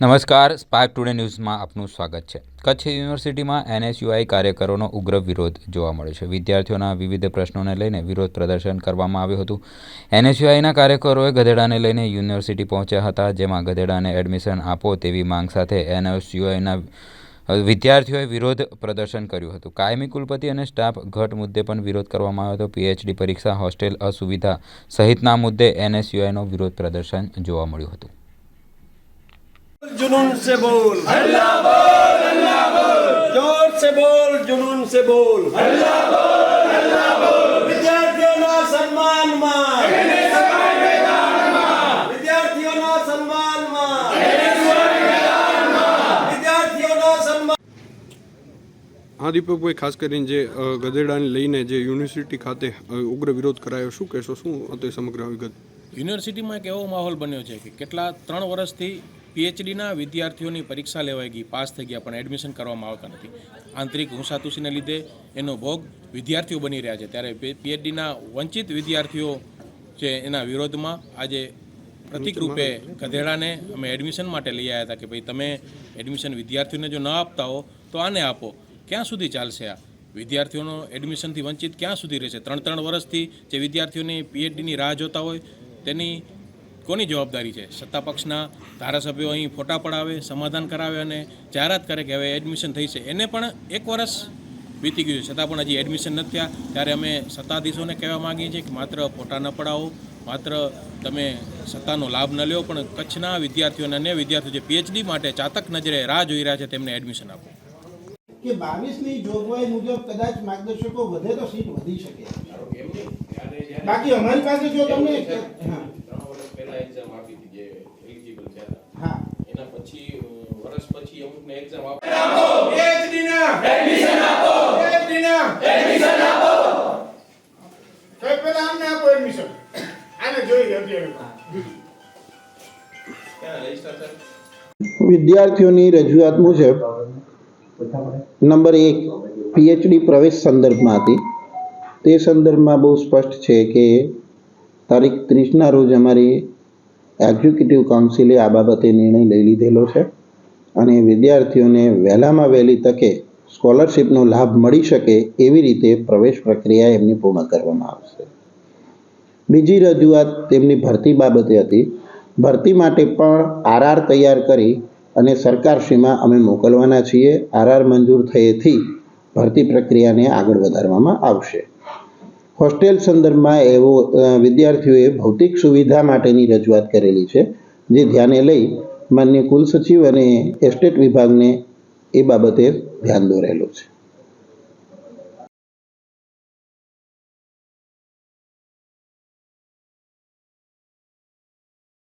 નમસ્કાર spark today ન્યૂઝમાં આપનું સ્વાગત છે. કચ્છ યુનિવર્સિટીમાં એનએસયુઆઈ કાર્યકરોનો ઉગ્ર વિરોધ જોવા મળ્યો છે. વિદ્યાર્થીઓના વિવિધ પ્રશ્નોને લઈને વિરોધ પ્રદર્શન કરવામાં આવ્યું હતું. એનએસયુઆઈના કાર્યકરોએ ગધેડાને લઈને યુનિવર્સિટી પહોંચ્યા હતા, જેમાં ગધેડાને એડમિશન આપો તેવી માંગ સાથે એનએસયુઆઈના વિદ્યાર્થીઓએ વિરોધ પ્રદર્શન કર્યું હતું. કાયમી કુલપતિ અને સ્ટાફ ઘટ મુદ્દે પણ વિરોધ કરવામાં આવ્યો હતો. પીએચડી પરીક્ષા હોસ્ટેલ અસુવિધા સહિતના મુદ્દે એનએસયુઆઈનો વિરોધ પ્રદર્શન જોવા મળ્યું હતું. जुनून से बोल अल्लाह बोल अल्लाह बोल जोर से बोल जुनून से बोल अल्लाह बोल अल्लाह बोल વિદ્યાર્થીઓના સન્માનમાં વિદ્યાર્થીઓના સન્માનમાં વિદ્યાર્થીઓના સન્માન હા દીપકભાઈ ખાસ કરીને જે અ, ગધેડાને લઈને જે યુનિવર્સિટી ખાતે અ, ઉગ્ર વિરોધ કરાયો શું કહેશો શું હતી સમગ્ર વિગત યુનિવર્સિટીમાં એક એવો માહોલ બન્યો છે કે કેટલા ત્રણ વર્ષથી પીએચડીના વિદ્યાર્થીઓની પરીક્ષા લેવાઈ ગઈ પાસ થઈ ગયા પણ એડમિશન કરવામાં આવતા નથી. આંતરિક હુંસાતુસીને લીધે એનો ભોગ વિદ્યાર્થીઓ બની રહ્યા છે. ત્યારે પીએચડીના વંચિત વિદ્યાર્થીઓ છે એના વિરોધમાં આજે પ્રતિક રૂપે ગધેડાને અમે એડમિશન માટે લઈ આવ્યા હતા કે ભાઈ તમે એડમિશન વિદ્યાર્થીઓને જો ન આપતા હો તો આને આપો. ક્યાં સુધી ચાલશે આ? વિદ્યાર્થીઓનો એડમિશનથી વંચિત ક્યાં સુધી રહેશે? ત્રણ ત્રણ વર્ષથી જે વિદ્યાર્થીઓની પીએચડીની રાહ જોતા હોય તેની કોની જવાબદારી છે? સત્તા પક્ષના ધારાસભ્યો અહીં ફોટા પડાવે સમાધાન કરાવે અને જાહેરાત કરે કે હવે એડમિશન થઈ છે. એને પણ એક વર્ષ વીતી ગયું છે. છતાં પણ હજી એડમિશન નથી થયા. ત્યારે અમે સત્તાધીશોને કહેવા માગીએ છીએ કે માત્ર ફોટા ન પડાવો. માત્ર તમે સત્તાનો લાભ ન લ્યો પણ કચ્છના વિદ્યાર્થીઓને અન્ય વિદ્યાર્થીઓ જે પીએચડી માટે ચાતક નજરે રાહ જોઈ રહ્યા છે તેમને એડમિશન આપો. કે બાવીસની જોગવાઈ મુજબ કદાચ માર્ગદર્શકો વધે તો સીટ વધી શકે. બાકી અમારી પાસે જો તમને હા ત્રણ વર્ષ પહેલા એક્ઝામ આપી હતી જે એલિજિબલ થયા હતા હા એના પછી વર્ષ પછી અમુકને એક્ઝામ આપો. પીએચડી ના એડમિશન આપો. એડમિશન આને જોઈએ અત્યારે. વિદ્યાર્થીઓની રજૂઆત મુજબ નંબર એક પીએચડી પ્રવેશ સંદર્ભમાં હતી. તે સંદર્ભમાં બહુ સ્પષ્ટ છે કે તારીખ ત્રીસના રોજ અમારી એક્ઝિક્યુટિવ કાઉન્સિલે આ બાબતે નિર્ણય લઈ લીધેલો છે અને વિદ્યાર્થીઓને વહેલામાં વહેલી તકે સ્કોલરશિપનો લાભ મળી શકે એવી રીતે પ્રવેશ પ્રક્રિયા એમની પૂર્ણ કરવામાં આવશે. બીજી રજૂઆત તેમની ભરતી બાબતે હતી. ભરતી માટે પણ આરઆર તૈયાર કરી અને સરકારશ્રીમાં અમે મોકલવાના છીએ. આરઆર મંજૂર થયેથી ભરતી પ્રક્રિયાને આગળ વધારવામાં આવશે. હોસ્ટેલ સંદર્ભમાં એવો વિદ્યાર્થીઓએ ભૌતિક સુવિધા માટેની રજૂઆત કરેલી છે, જે ધ્યાને લઈ માન્ય કુલસચિવ અને એસ્ટેટ વિભાગને એ બાબતે ધ્યાન દોરેલું છે.